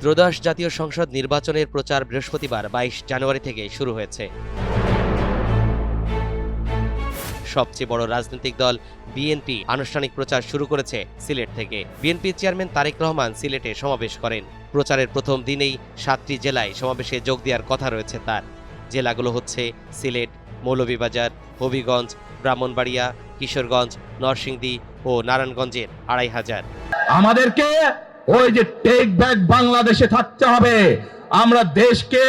ত্রয়োদশ জাতীয় সংসদ নির্বাচনের প্রচার বৃহস্পতিবার, বাইশ জানুয়ারি থেকে শুরু হয়েছে। সবচেয়ে বড় রাজনৈতিক দল বিএনপি আনুষ্ঠানিক প্রচার শুরু করেছে সিলেট থেকে। বিএনপি চেয়ারম্যান তারেক রহমান সিলেটে সমাবেশ করেন। প্রচারের প্রথম দিনেই সাতটি জেলায় সমাবেশে যোগ দেওয়ার কথা রয়েছে তার। জেলাগুলো হচ্ছে সিলেট, মৌলভীবাজার, হবিগঞ্জ, ব্রাহ্মণবাড়িয়া, কিশোরগঞ্জ, নরসিংদী ও নারায়ণগঞ্জের আড়াই হাজার। আমাদেরকে ওই যে টেক ব্যাক বাংলাদেশে থাকতে হবে। আমরা দেশকে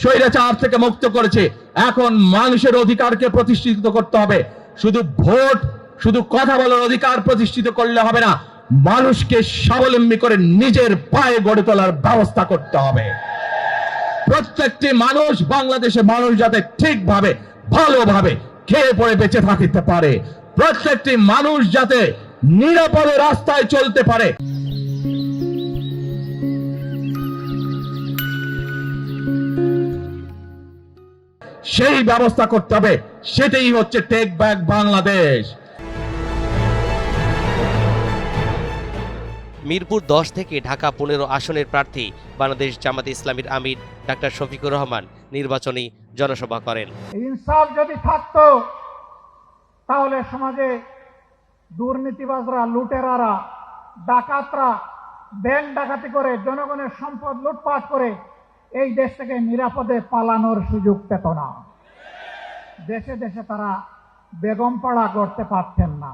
স্বৈরাচার থেকে মুক্ত করেছি। এখন মানুষের অধিকারকে প্রতিষ্ঠিত করতে হবে। শুধু ভোট, শুধু কথা বলার অধিকার প্রতিষ্ঠিত করলে হবে না, মানুষকে স্বাবলম্বী করে নিজের পায়ে গড়ে তোলার ব্যবস্থা করতে হবে। প্রত্যেকটি মানুষ বাংলাদেশের মানুষ যাতে ঠিকভাবে, ভালোভাবে খেয়ে পড়ে বেঁচে থাকতে পারে। প্রত্যেকটি মানুষ যাতে নিরাপদে রাস্তায় চলতে পারে। সেই ব্যবস্থা করতে হবে। সেটাই হচ্ছে টেক ব্যাক বাংলাদেশ মিরপুর দশ থেকে ঢাকা পনেরো আসনের প্রার্থী বাংলাদেশ জামাতে ইসলামীর আমির ডাক্তার শফিকুর রহমান নির্বাচনী জনসভা করেন। ইনসাফ যদি থাকতো তাহলে সমাজে দুর্নীতিবাজরা লুটেরারা ডাকাতরা ব্যাংক ডাকাতি করে জনগণের সম্পদ লুটপাট করে এই দেশ থেকে নিরাপদে পালানোর সুযোগ পেত না। দেশে দেশে তারা বেগম পাড়া করতে পারতেন না।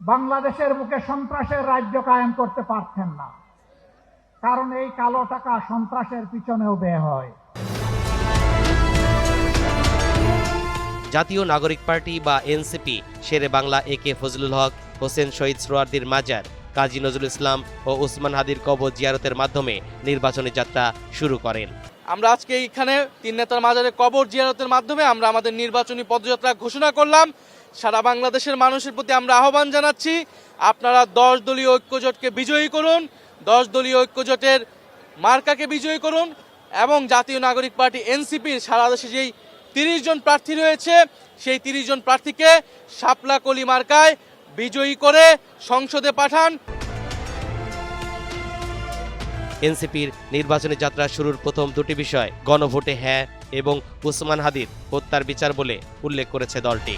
বাংলাদেশের বুকে সন্ত্রাসের রাজ্য কায়েম করতে পারতেন না। কারণ এই কালো টাকা সন্ত্রাসের পিছনেও ব্যয় হয়। জাতীয় নাগরিক পার্টি বা এনসিপি, শেরে বাংলা এ কে ফজলুল হক, হোসেন শহীদ সোয়ার্দির মাজার কাজী নজরুল ইসলাম ও উসমান হাদির কবর জিয়ারতের মাধ্যমে নির্বাচনী যাত্রা শুরু করেন। আমরা আজকে এইখানে তিন নেতার মাজারে কবর জিয়ারতের মাধ্যমে আমরা আমাদের নির্বাচনী পদযাত্রা ঘোষণা করলাম। সারা বাংলাদেশের মানুষের প্রতি আমরা আহ্বান জানাচ্ছি। আপনারা দশ দলীয় ঐক্যজোটকে বিজয়ী করুন, দশ দলীয় ঐক্যজোটের মার্কাকে বিজয়ী করুন এবং জাতীয় নাগরিক পার্টি এনসিপির সারা দেশে যেই তিরিশ জন প্রার্থী রয়েছে, সেই তিরিশ জন প্রার্থীকে শাপলা কলি মার্কায় বিজয়ী করে সংসদে পাঠান। এনসিপির নির্বাচনী যাত্রা শুরুর প্রথম দুটি বিষয়, গণভোটে হ্যাঁ এবং উসমান হাদির হত্যার বিচার বলে উল্লেখ করেছে দলটি।